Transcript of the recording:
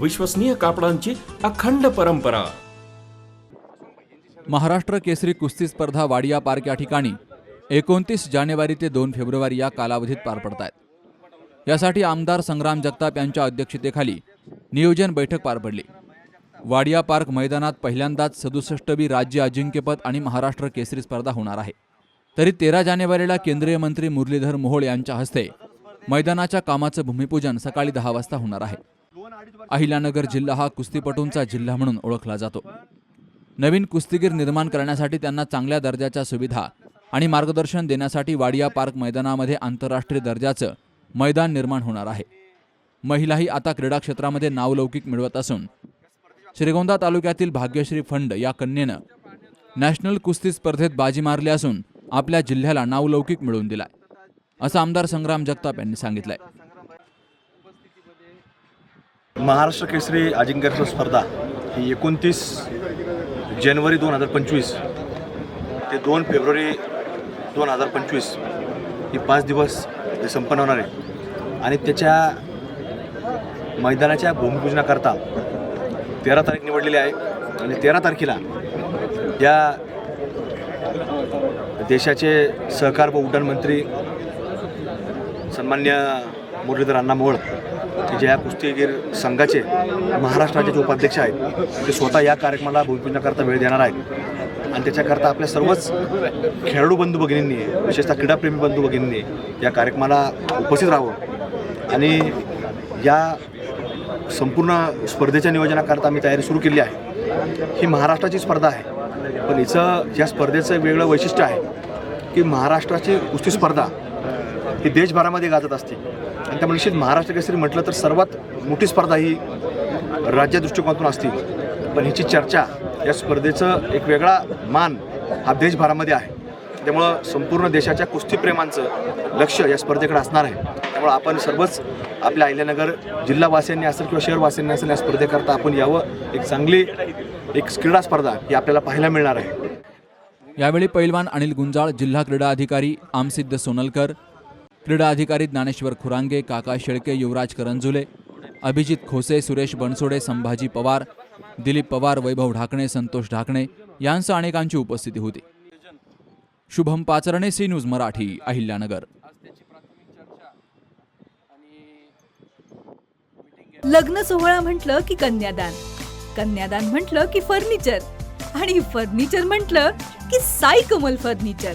विश्वसनीय कापडांची अखंड परंपरा. महाराष्ट्र केसरी कुस्ती स्पर्धा वाडिया पार्क या ठिकाणी एकोणतीस जानेवारी ते दोन फेब्रुवारी या कालावधीत पार पडत आहेत यासाठी आमदार संग्राम जगताप यांच्या अध्यक्षतेखाली नियोजन बैठक पार पडली. वाडिया पार्क मैदानात पहिल्यांदाच सदुसष्टवी राज्य अजिंक्यपद आणि महाराष्ट्र केसरी स्पर्धा होणार आहे. तरी तेरा जानेवारीला केंद्रीय मंत्री मुरलीधर मोहोळ यांच्या हस्ते मैदानाच्या कामाचं भूमिपूजन सकाळी दहा वाजता होणार आहे. अहिल्यानगर जिल्हा हा कुस्तीपटूंचा जिल्हा म्हणून ओळखला जातो. नवीन कुस्तीगीर निर्माण करण्यासाठी त्यांना चांगल्या दर्जाच्या सुविधा आणि मार्गदर्शन देण्यासाठी वाडिया पार्क मैदानामध्ये आंतरराष्ट्रीय दर्जाचं मैदान निर्माण होणार आहे. महिलाही आता क्रीडा क्षेत्रामध्ये नावलौकिक मिळवत असून श्रीगोंदा तालुक्यातील भाग्यश्री फंड या कन्येनं नॅशनल कुस्ती स्पर्धेत बाजी मारली असून आपल्या जिल्ह्याला नावलौकिक मिळवून दिलाय. असं आमदार संग्राम जगताप यांनी सांगितलंय. महाराष्ट्र केसरी अजिंक्यपद स्पर्धा ही एकोणतीस जानेवारी दोन हजार पंचवीस ते दोन फेब्रुवारी दोन हजार पंचवीस ही पाच दिवस ते संपन्न होणार आहे. आणि त्याच्या मैदानाच्या भूमिपूजनाकरता तेरा तारीख निवडलेली आहे आणि तेरा तारखेला या देशाचे सहकार व उड्डाण मंत्री सन्मान्य मुरलीधर अण्णा की जे या कुस्तीगीर संघाचे महाराष्ट्राचे जे उपाध्यक्ष आहेत ते स्वतः या कार्यक्रमाला भूमिपूजनाकरता वेळ देणार आहेत. आणि त्याच्याकरता आपल्या सर्वच खेळाडू बंधू भगिनींनी विशेषतः क्रीडाप्रेमी बंधू भगिनींनी या कार्यक्रमाला उपस्थित राहावं. आणि या संपूर्ण स्पर्धेच्या नियोजनाकरता आम्ही तयारी सुरू केली आहे. ही महाराष्ट्राची स्पर्धा आहे. पण हिचं या स्पर्धेचं वेगळं वैशिष्ट्य आहे की महाराष्ट्राची कुस्ती स्पर्धा ही देशभरामध्ये गाजत असते. आणि त्यामुळे निश्चित महाराष्ट्र केसरी म्हटलं तर सर्वात मोठी स्पर्धा ही राज्य दृष्टिकोनातून असते. पण हिची चर्चा या स्पर्धेचं एक वेगळा मान हा देशभरामध्ये आहे. त्यामुळं संपूर्ण देशाच्या कुस्तीप्रेमांचं लक्ष या स्पर्धेकडे असणार आहे. त्यामुळं आपण सर्वच आपल्या अहिल्यानगर जिल्हावासियांनी असेल किंवा शहरवासियांनी असेल या स्पर्धेकरता आपण यावं. एक चांगली एक क्रीडा स्पर्धा ही आपल्याला पाहायला मिळणार आहे. यावेळी पैलवान अनिल गुंजाळ जिल्हा क्रीडा अधिकारी आमसिद्ध सोनलकर क्रीडा अधिकारी ज्ञानेश्वर खुरांगे काका शेळके युवराज करंजुले अभिजित खोसे सुरेश बनसोडे संभाजी पवार दिलीप पवार वैभव ढाकणे संतोष ढाकणे यांसह अनेकांची उपस्थिती होती. Shubham Pacharne C news Marathi Ahilyanagar. लग्न सोहळा म्हटलं की कन्यादान कन्यादान म्हटलं की फर्निचर आणि फर्निचर म्हटलं की साई कमल फर्निचर.